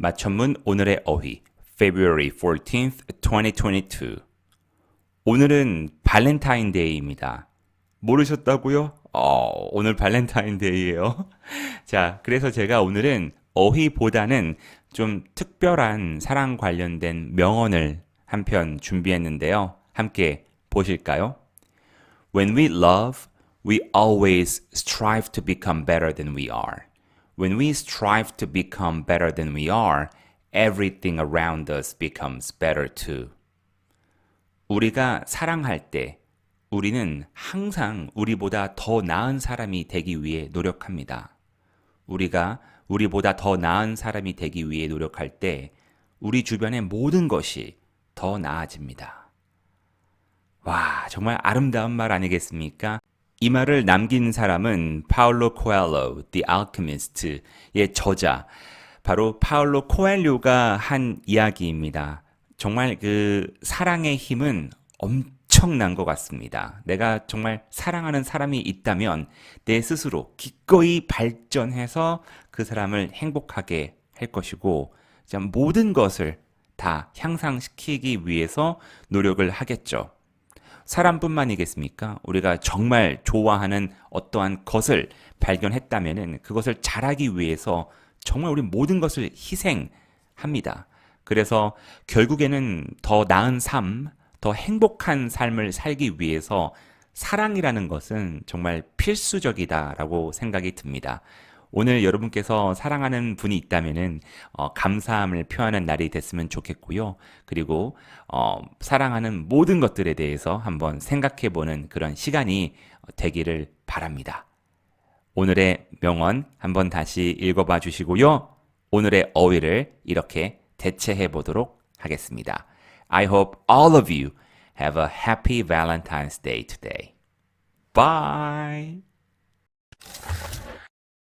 맞춤문 오늘의 어휘 February 14th, 2022 오늘은 발렌타인데이입니다. 모르셨다고요? 어, 오늘 발렌타인데이예요. 자, 그래서 제가 오늘은 어휘보다는 좀 특별한 사랑 관련된 명언을 한 편 준비했는데요. 함께 보실까요? When we love, we always strive to become better than we are. When we strive to become better than we are, everything around us becomes better too. 우리가 사랑할 때 우리는 항상 우리보다 더 나은 사람이 되기 위해 노력합니다. 우리가 우리보다 더 나은 사람이 되기 위해 노력할 때 우리 주변의 모든 것이 더 나아집니다. 와, 정말 아름다운 말 아니겠습니까? 이 말을 남긴 사람은 파울로 코엘로, The Alchemist의 저자, 바로 파울로 코엘료가 한 이야기입니다. 정말 그 사랑의 힘은 엄청난 것 같습니다. 내가 정말 사랑하는 사람이 있다면 내 스스로 기꺼이 발전해서 그 사람을 행복하게 할 것이고, 참 모든 것을 다 향상시키기 위해서 노력을 하겠죠. 사람뿐만이겠습니까? 우리가 정말 좋아하는 어떠한 것을 발견했다면은 그것을 잘하기 위해서 정말 우리 모든 것을 희생합니다. 그래서 결국에는 더 나은 삶, 더 행복한 삶을 살기 위해서 사랑이라는 것은 정말 필수적이다라고 생각이 듭니다. 오늘 여러분께서 사랑하는 분이 있다면은 어, 감사함을 표하는 날이 됐으면 좋겠고요. 그리고 어, 사랑하는 모든 것들에 대해서 한번 생각해 보는 그런 시간이 되기를 바랍니다. 오늘의 명언 한번 다시 읽어봐 주시고요. 오늘의 어휘를 이렇게 대체해 보도록 하겠습니다. I hope all of you have a happy Valentine's Day today. Bye.